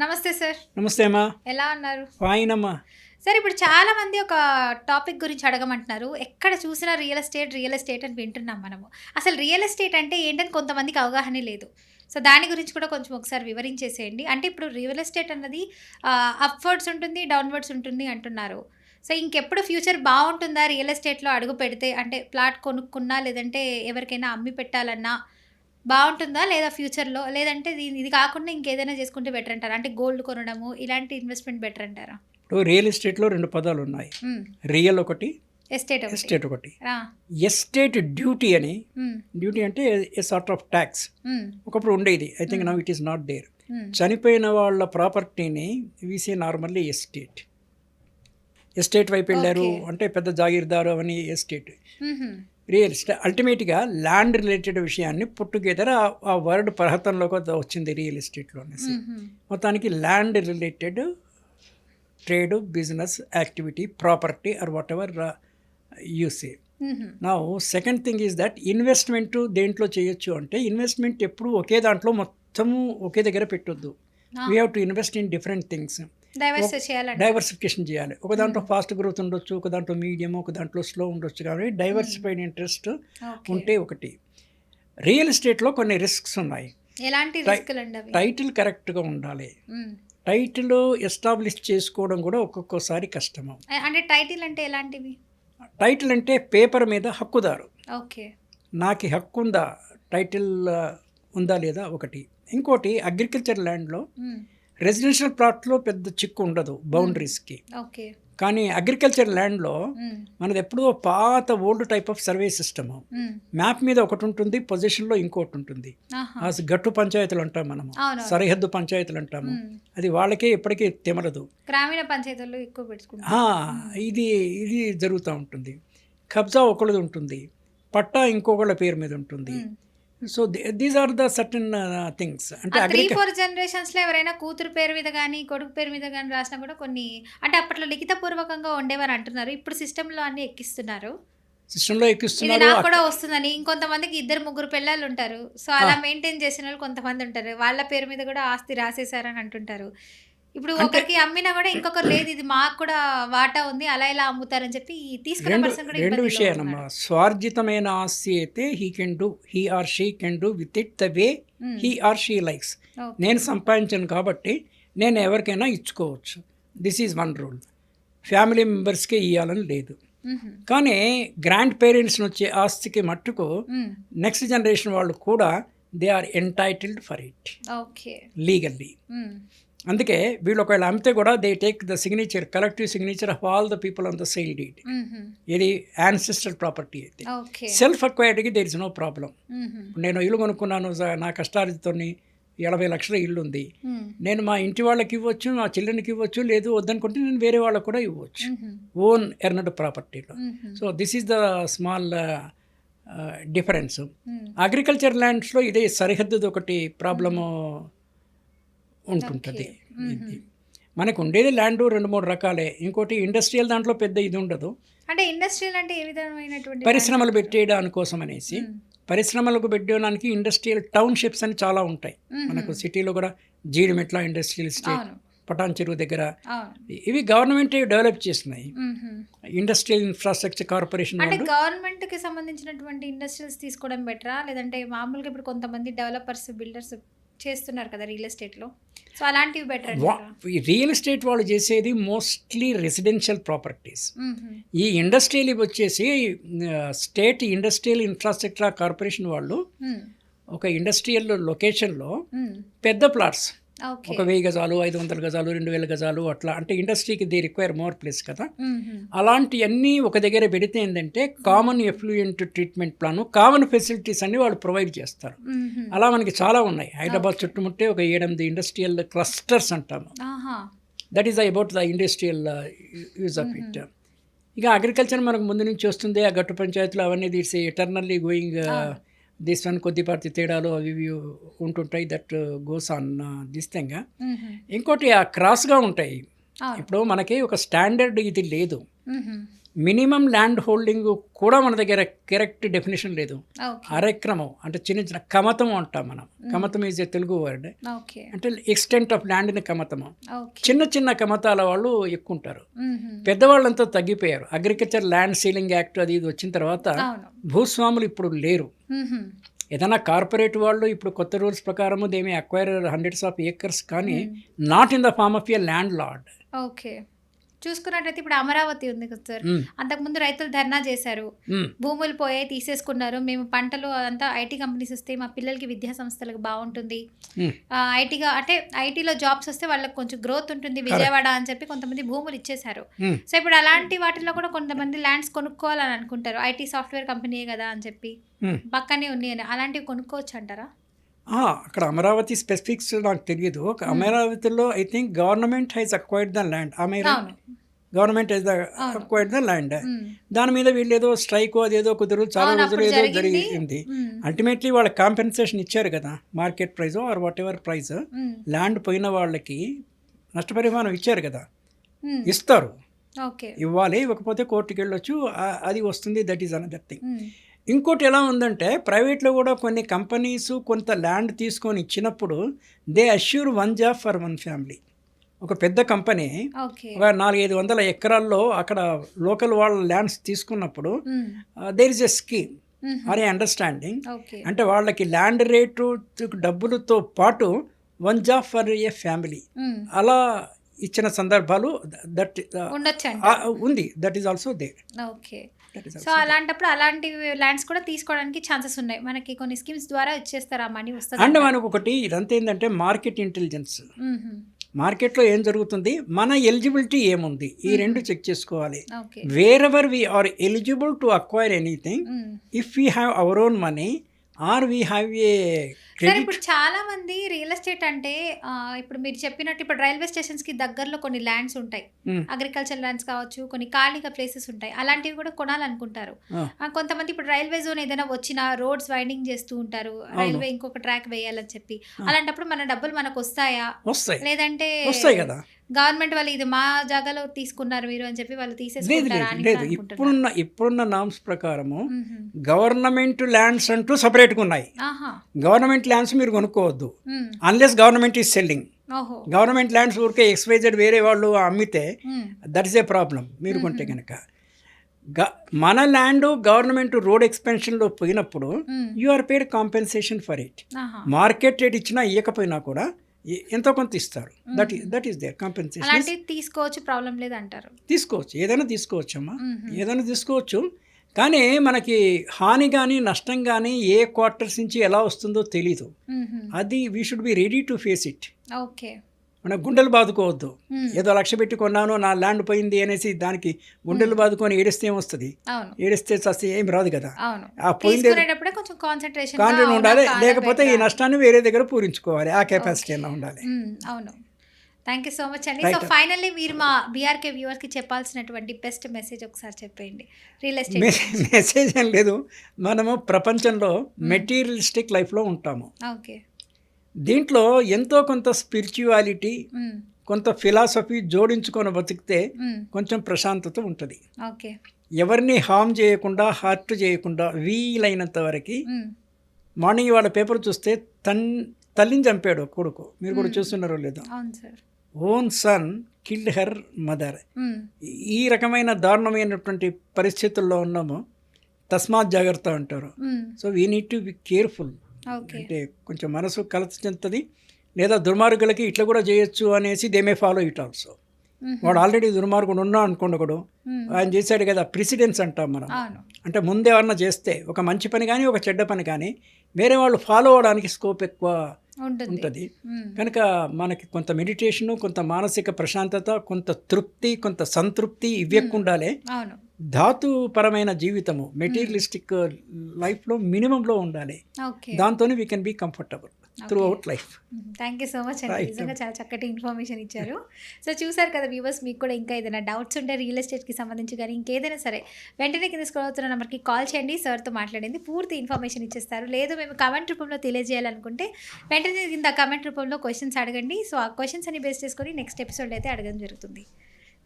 నమస్తే సార్. నమస్తే అమ్మా. ఎలా ఉన్నారు? ఫైన్ అమ్మా సార్ ఇప్పుడు చాలా మంది ఒక టాపిక్ గురించి అడగమంటున్నారు. ఎక్కడ చూసినా రియల్ ఎస్టేట్ రియల్ ఎస్టేట్ అని వింటున్నాం మనము. అసలు రియల్ ఎస్టేట్ అంటే ఏంటని కొంతమందికి అవగాహన లేదు. సో దాని గురించి కూడా కొంచెం ఒకసారి వివరించేసేయండి. అంటే ఇప్పుడు రియల్ ఎస్టేట్ అన్నది అప్వర్డ్స్ ఉంటుంది డౌన్వర్డ్స్ ఉంటుంది అంటున్నారు. సో ఇంకెప్పుడు ఫ్యూచర్ బాగుంటుందా రియల్ ఎస్టేట్లో అడుగు పెడితే? అంటే ప్లాట్ కొనుక్కున్నా లేదంటే ఎవరికైనా అమ్మి పెట్టాలన్నా బాగుంటుందా లేదా ఫ్యూచర్లో? లేదంటే ఇది కాకుండా ఇంకేదైనా చేసుకుంటే బెటర్ అంటారా? అంటే గోల్డ్ కొనడము ఇలాంటి ఇన్వెస్ట్మెంట్ బెటర్ అంటారా? ఇప్పుడు రియల్ ఎస్టేట్లో రెండు పదాలు ఉన్నాయి. రియల్ ఒకటి ఎస్టేట్ ఎస్టేట్ ఒకటి. ఎస్టేట్ డ్యూటీ అని డ్యూటీ అంటే ఏ సార్ట్ ఆఫ్ ట్యాక్స్. ఒకప్పుడు ఉండేది. I think now it is not there. Um, చనిపోయిన వాళ్ళ ప్రాపర్టీని వీసే నార్మల్లీ ఎస్టేట్. ఎస్టేట్ వైపు వెళ్ళారు. అంటే పెద్ద జాగీర్దారు అవన్నీ ఎస్టేట్. రియల్ ఎస్టేట్ అల్టిమేట్గా ల్యాండ్ రిలేటెడ్ విషయాన్ని పుట్టుగెదర్ ఆ వర్డ్ పర్హతంలోకి వచ్చింది రియల్ ఎస్టేట్లో అనేసి. మొత్తానికి land related trade business activity property or whatever you say నా second thing is that investment దేంట్లో చేయొచ్చు అంటే ఇన్వెస్ట్మెంట్ ఎప్పుడు ఒకే దాంట్లో మొత్తము ఒకే దగ్గర పెట్టొద్దు. We have to invest in different things diversification చేయాలి. ఒక దాంట్లో ఫాస్ట్ గ్రోత్ ఉండొచ్చు ఒక దాంట్లో మీడియం ఒక దాంట్లో స్లో ఉండొచ్చు కాబట్టి డైవర్సిఫైడ్ ఇంట్రెస్ట్ ఓకే. ఉంటే ఒకటి. రియల్ ఎస్టేట్లో కొన్ని రిస్క్స్ ఉన్నాయి. ఎలాంటి టైటిల్ కరెక్ట్గా ఉండాలి. టైటిల్ ఎస్టాబ్లిష్ చేసుకోవడం కూడా ఒక్కొక్కసారి కష్టము. అంటే టైటిల్ అంటే ఎలాంటివి? టైటిల్ అంటే పేపర్ మీద హక్కుదారు. ఓకే నాకు హక్కు ఉందా? టైటిల్ ఉందా లేదా? ఒకటి. ఇంకోటి అగ్రికల్చర్ ల్యాండ్లో రెసిడెన్షియల్ ప్లాట్లో పెద్ద చిక్కు ఉండదు బౌండరీస్కి. ఓకే. కానీ అగ్రికల్చర్ ల్యాండ్లో మనది ఎప్పుడో పాత old type of survey system. Map మీద ఒకటి ఉంటుంది పొజిషన్లో ఇంకోటి ఉంటుంది ఆ గట్టు పంచాయతీలు అంటాం మనము సరిహద్దు పంచాయతీలు అంటాము. అది వాళ్ళకే ఎప్పటికీ తెమలదు. గ్రామీణ పంచాయతీల్లో ఎక్కువ ఇది ఇది జరుగుతూ ఉంటుంది. కబ్జా ఒకళ్ళది ఉంటుంది పట్టా ఇంకొకళ్ళ పేరు మీద ఉంటుంది. So these are the certain things అంటే త్రీ ఫోర్ జనరేషన్స్లో ఎవరైనా కూతురు పేరు మీద కానీ కొడుకు పేరు మీద కానీ రాసినా కూడా కొన్ని అంటే అప్పట్లో లిఖిత పూర్వకంగా ఉండేవారు అంటున్నారు. ఇప్పుడు సిస్టమ్లో అన్ని ఎక్కిస్తున్నారు. సిస్టంలో ఎక్కిస్తున్నారు నాకు కూడా వస్తుందని. ఇంకొంతమందికి ఇద్దరు ముగ్గురు పిల్లలు ఉంటారు. సో అలా మెయింటైన్ చేసిన వాళ్ళు కొంతమంది ఉంటారు. వాళ్ళ పేరు మీద కూడా ఆస్తి రాసేసారని అంటుంటారు. ఇప్పుడు ఒకరికి అమ్మినా కూడా ఇంకొకరు లేదు ఇది మాకు కూడా వాటా ఉంది అలా ఇలా అమ్ముతారని చెప్పి తీసుకున్న రెండు పర్సన్ కూడా రెండు ఇబ్బందిలో విషయాలమ్మా. స్వార్జితమైన ఆస్తి అయితే he can do he or she can do with it the way Hmm. He or she likes. నేను సంపాదించాను కాబట్టి నేను ఎవరికైనా ఇచ్చుకోవచ్చు this is one rule family మెంబర్స్కే ఇవ్వాలని లేదు. కానీ గ్రాండ్ పేరెంట్స్ వచ్చే ఆస్తికి మట్టుకు. నెక్స్ట్ జనరేషన్ వాళ్ళు కూడా they are entitled for it okay legally. అందుకే వీళ్ళు ఒకవేళ అమ్మితే కూడా they take the signature collective signature of all the people on the sale deed. ఇది యాన్సిస్టర్ ప్రాపర్టీ అయితే సెల్ఫ్ అక్వైర్డ్కి దేర్ ఇస్ నో ప్రాబ్లం. నేను ఇల్లు కొనుక్కున్నాను నా కష్టార్జితోని ఎనభై లక్షల ఇల్లు ఉంది. నేను మా ఇంటి వాళ్ళకి ఇవ్వచ్చు మా చెల్లెనికి ఇవ్వచ్చు లేదు వద్దనుకుంటే నేను వేరే వాళ్ళకు కూడా ఇవ్వచ్చు. Own earned ప్రాపర్టీలో. So this is the small difference. Agriculture ల్యాండ్స్లో ఇదే సరిహద్దుది ఒకటి ప్రాబ్లము ఉంటుంటుంది. మనకు ఉండేది ల్యాండ్ రెండు మూడు రకాలే. ఇంకోటి ఇండస్ట్రియల్ దాంట్లో పెద్ద ఇది ఉండదు. అంటే ఇండస్ట్రియల్ అంటే ఏ విధమైనటువంటి పరిశ్రమలు పెట్టేయడానికి కోసం అనేసి. పరిశ్రమలకు పెట్టడానికి ఇండస్ట్రియల్ టౌన్షిప్స్ అని చాలా ఉంటాయి. మనకు సిటీలో కూడా జీడిమెట్ల ఇండస్ట్రియల్ అవును. పటాన్ చెరువు దగ్గర ఇవి గవర్నమెంట్ డెవలప్ చేస్తున్నాయి. మ్హూ. ఇండస్ట్రియల్ ఇన్ఫ్రాస్ట్రక్చర్ కార్పొరేషన్ అంటే గవర్నమెంట్కి సంబంధించినటువంటి ఇండస్ట్రీస్ తీసుకోవడం బెటరా? లేదంటే మామూలుగా ఇప్పుడు కొంతమంది డెవలపర్స్ బిల్డర్స్ చేస్తున్నారు కదా రియల్ ఎస్టేట్లో. సో అలాంటివి బెటర్ రియల్ ఎస్టేట్ వాళ్ళు చేసేది మోస్ట్లీ రెసిడెన్షియల్ ప్రాపర్టీస్ ఈ ఇండస్ట్రియల్ వచ్చేసి స్టేట్ ఇండస్ట్రియల్ ఇన్ఫ్రాస్ట్రక్చర్ కార్పొరేషన్ వాళ్ళు ఒక ఇండస్ట్రియల్ లొకేషన్లో పెద్ద ప్లాట్స్ ఒక వెయ్యి గజాలు ఐదు వందల గజాలు రెండు వేల గజాలు అట్లా. అంటే ఇండస్ట్రీకి దే రిక్వైర్ మోర్ ప్లేస్ కదా. అలాంటివన్నీ ఒక దగ్గర పెడితే ఏంటంటే common effluent treatment plan common facilities అన్ని వాళ్ళు ప్రొవైడ్ చేస్తారు. అలా మనకి చాలా ఉన్నాయి. హైదరాబాద్ చుట్టుముట్టే ఒక ఏడెనిమిది ఇండస్ట్రియల్ క్లస్టర్స్ అంటాము. That is about the industrial use of it ఇక అగ్రికల్చర్ మనకు ముందు నుంచి వస్తుంది. ఆ గట్టు పంచాయతీలు అవన్నీ తీసి ఎటర్నల్లీ గోయింగ్ దిస్ వన్ కొద్దిపాటి తేడాలు అవి ఇవి ఉంటుంటాయి that goes on this thing ఇంకోటి ఆ క్రాస్గా ఉంటాయి. ఇప్పుడు మనకి ఒక స్టాండర్డ్ ఇది లేదు. మినిమం ల్యాండ్ హోల్డింగ్ కూడా మన దగ్గర కరెక్ట్ డెఫినేషన్ లేదు. అరెక్రమం అంటే చిన్న చిన్న కమతం అంటాం మనం. కమతం ఈజ్ ఏ తెలుగు వర్డ్ అంటే ఎక్స్టెంట్ ఆఫ్ ల్యాండ్ని కమతము చిన్న చిన్న కమతాల వాళ్ళు ఎక్కువ ఉంటారు. పెద్దవాళ్ళంతా తగ్గిపోయారు. అగ్రికల్చర్ ల్యాండ్ సీలింగ్ యాక్ట్ అది ఇది వచ్చిన తర్వాత భూస్వాములు ఇప్పుడు లేరు. ఏదైనా కార్పొరేట్ వాళ్ళు ఇప్పుడు కొత్త రూల్స్ ప్రకారం they may acquire hundreds of acres కానీ not in the form of a landlord okay. చూసుకున్నట్టయితే ఇప్పుడు అమరావతి ఉంది కదా సార్. అంతకుముందు రైతులు ధర్నా చేశారు. భూములు పోయాయి తీసేసుకున్నారు. మేము పంటలు అంతా ఐటీ కంపెనీస్ వస్తే మా పిల్లలకి విద్యా సంస్థలకు బాగుంటుంది. ఐటీగా అంటే ఐటీలో జాబ్స్ వస్తే వాళ్ళకి కొంచెం గ్రోత్ ఉంటుంది విజయవాడ అని చెప్పి కొంతమంది భూములు ఇచ్చేశారు. సో ఇప్పుడు అలాంటి వాటిలో కూడా కొంతమంది ల్యాండ్స్ కొనుక్కోవాలని అనుకుంటారు. ఐటీ సాఫ్ట్వేర్ కంపెనీయే కదా అని చెప్పి. పక్కనే అని అలాంటివి కొనుక్కోవచ్చు అంటారా? అక్కడ అమరావతి స్పెసిఫిక్స్ నాకు తెలియదు అమరావతిలో I think government has acquired the land అవును. Government has acquired the land. దాని మీద వీళ్ళు ఏదో స్ట్రైక్ అదేదో కుదురు చాలా రోజులు ఏదో జరిగింది. అల్టిమేట్లీ వాళ్ళ కాంపెన్సేషన్ ఇచ్చారు కదా market price or whatever price. Land పోయిన వాళ్ళకి నష్టపరిహారం ఇచ్చారు కదా. ఇస్తారు. ఇవ్వాలి ఇవ్వకపోతే కోర్టుకి వెళ్ళొచ్చు అది వస్తుంది దట్ ఈస్ అనదర్ థింగ్. ఇంకోటి ఎలా ఉందంటే ప్రైవేట్లో కూడా కొన్ని కంపెనీస్ కొంత ల్యాండ్ తీసుకొని ఇచ్చినప్పుడు they assure one job for one family. ఒక పెద్ద కంపెనీ ఒక నాలుగైదు వందల ఎకరాల్లో అక్కడ లోకల్ వాళ్ళ ల్యాండ్స్ తీసుకున్నప్పుడు. There is a scheme hmm. అనే అండర్స్టాండింగ్? అంటే వాళ్ళకి ల్యాండ్ రేటు డబ్బులతో పాటు one job for a family. అలా ఇచ్చిన సందర్భాలు దట్ ఉంది. That is also they okay. So అలాంటప్పుడు అలాంటి ల్యాండ్స్ కూడా తీసుకోవడానికి ఛాన్సెస్ ఉన్నాయి. మనకి కొన్ని స్కీమ్స్ ద్వారా ఇచ్చేస్తారు ఆ మనీ వస్తుంది అండ్ మనకు ఒకటి ఇదంతా ఏంటంటే మార్కెట్ ఇంటెలిజెన్స్. మార్కెట్లో ఏం జరుగుతుంది? మన ఎలిజిబిలిటీ ఏముంది? ఈ రెండు చెక్ చేసుకోవాలి. Wherever we are eligible to acquire anything. If we have our own money or we have a sir ఇప్పుడు చాలా మంది రియల్ ఎస్టేట్ అంటే ఇప్పుడు మీరు చెప్పినట్టు ఇప్పుడు రైల్వే స్టేషన్స్కి దగ్గరలో కొన్ని ల్యాండ్స్ ఉంటాయి. అగ్రికల్చర్ ల్యాండ్స్ కావచ్చు కొన్ని ఖాళీగా ప్లేసెస్ ఉంటాయి. అలాంటివి కూడా కొనాలనుకుంటారు. కొంతమంది ఇప్పుడు రైల్వే జోన్ ఏదైనా వచ్చినా రోడ్స్ వైండింగ్ చేస్తూ ఉంటారు. రైల్వే ఇంకొక ట్రాక్ వేయాలని చెప్పి. అలాంటప్పుడు మన డబ్బులు మనకు వస్తాయా? వస్తాయి. లేదంటే వస్తాయి కదా. గవర్నమెంట్ వాళ్ళు ఇది మా జాగాలో తీసుకున్నారు మీరు అని చెప్పి వాళ్ళు లేదు లేదు అనుకుంటున్నారు. ఇప్పుడున్న ఇప్పుడున్న నామ్స్ ప్రకారము. గవర్నమెంట్ ల్యాండ్స్ అంటూ సపరేట్గా ఉన్నాయి. ఆహా. గవర్నమెంట్ ల్యాండ్స్ మీరు కొనుక్కోవద్దు. Hmm. Unless government is selling ఓహో. గవర్నమెంట్ ల్యాండ్స్ ఊరికే ఎక్స్వైజెడ్ వేరే వాళ్ళు అమ్మితే hmm. That is a problem మీరు కొంటే కనుక గ మన ల్యాండ్ గవర్నమెంట్ రోడ్ ఎక్స్పెన్షన్లో పోయినప్పుడు మ్మ్. You are paid compensation for it ఆహా. మార్కెట్ రేట్ ఇచ్చినా ఇవ్వకపోయినా కూడా ఎంతో కొంత ఇస్తారు. That that is there compensation తీసుకోవచ్చు ప్రాబ్లం లేదు అంటారు తీసుకోవచ్చు. ఏదైనా తీసుకోవచ్చు అమ్మా మ్మ్. ఏదైనా తీసుకోవచ్చు. కానీ మనకి హాని కానీ నష్టం కానీ ఏ క్వార్టర్స్ నుంచి ఎలా వస్తుందో తెలీదు. అది we should be ready to face it okay. మన గుండెలు బాదుకోవద్దు. ఏదో లక్ష పెట్టి కొన్నాను నా ల్యాండ్ పోయింది అనేసి దానికి గుండెలు బాదుకొని ఏడిస్తే ఏమొస్తుంది? అవును. ఏడిస్తే చస్తే ఏం రాదు కదా. ఆ పోయింది కాన్సన్ట్రేషన్ ఉండాలి. లేకపోతే ఈ నష్టాన్ని వేరే దగ్గర పూరించుకోవాలి. ఆ కెపాసిటీ అయినా ఉండాలి. అవును. థ్యాంక్ యూ సో మచ్ అండి. సో ఫైనల్లీ మీరు మా బీఆర్కే వ్యూవర్స్కి చెప్పాల్సినటువంటి బెస్ట్ మెసేజ్ ఒకసారి చెప్పేయండి. రియల్ ఎస్టేట్ మెసేజ్ ఏం లేదు. మనము ప్రపంచంలో మెటీరియలిస్టిక్ లైఫ్లో ఉంటాము. ఓకే. దీంట్లో ఎంతో కొంత స్పిరిచువాలిటీ. కొంత ఫిలాసఫీ జోడించుకొని బతికితే. కొంచెం ప్రశాంతత ఉంటుంది ఎవరిని హామ్ చేయకుండా హర్ట్ చేయకుండా వీలైనంత వరకు. మార్నింగ్ వాళ్ళ పేపర్ చూస్తే తన్ తల్లిని చంపాడు కొడుకు మీరు కూడా చూస్తున్నారో లేదో own son killed her mother. ఈ రకమైన దారుణమైనటువంటి పరిస్థితుల్లో ఉన్నాము తస్మాత్ జాగ్రత్త అంటారు. So we need to be careful అంటే కొంచెం మనసు కలత చెందుతుంది లేదా దుర్మార్గులకి ఇట్లా కూడా చేయొచ్చు అనేసి they may follow it also. వాడు ఆల్రెడీ దుర్మార్గుడు ఉన్నా అనుకోండి ఒకడు. ఆయన చేశాడు కదా ప్రెసిడెన్స్ అంటాం మనం. అంటే ముందే ఏమన్నా చేస్తే ఒక మంచి పని కానీ ఒక చెడ్డ పని కానీ వేరే వాళ్ళు ఫాలో అవడానికి స్కోప్ ఎక్కువ. ఉంటుంది. కనుక మనకి కొంత మెడిటేషను కొంత మానసిక ప్రశాంతత కొంత తృప్తి కొంత సంతృప్తి ఇవి ఎక్కువ ఉండాలి అవును. ధాతుపరమైన జీవితము మెటీరియలిస్టిక్ లైఫ్లో మినిమంలో ఉండాలి. దాంతోనే we can be comfortable throughout life thank you so much అండి. నిజంగా చాలా చక్కటి ఇన్ఫర్మేషన్ ఇచ్చారు. సో చూసారు కదా వ్యూవర్స్ మీకు కూడా ఇంకా ఏదైనా డౌట్స్ ఉంటే రియల్ ఎస్టేట్కి సంబంధించి కానీ ఇంకేదైనా సరే వెంటనే కింద స్క్రోల్ అవుతున్న నెంబర్కి కాల్ చేయండి. సార్తో మాట్లాడింది. పూర్తి ఇన్ఫర్మేషన్ ఇచ్చేస్తారు. లేదు మేము కమెంట్ రూపంలో తెలియజేయాలనుకుంటే వెంటనే కింద కమెంట్ రూపంలో క్వశ్చన్స్ అడగండి. సో ఆ క్వశ్చన్స్ అని బేస్ చేసుకొని నెక్స్ట్ ఎపిసోడ్ అయితే అడగడం జరుగుతుంది.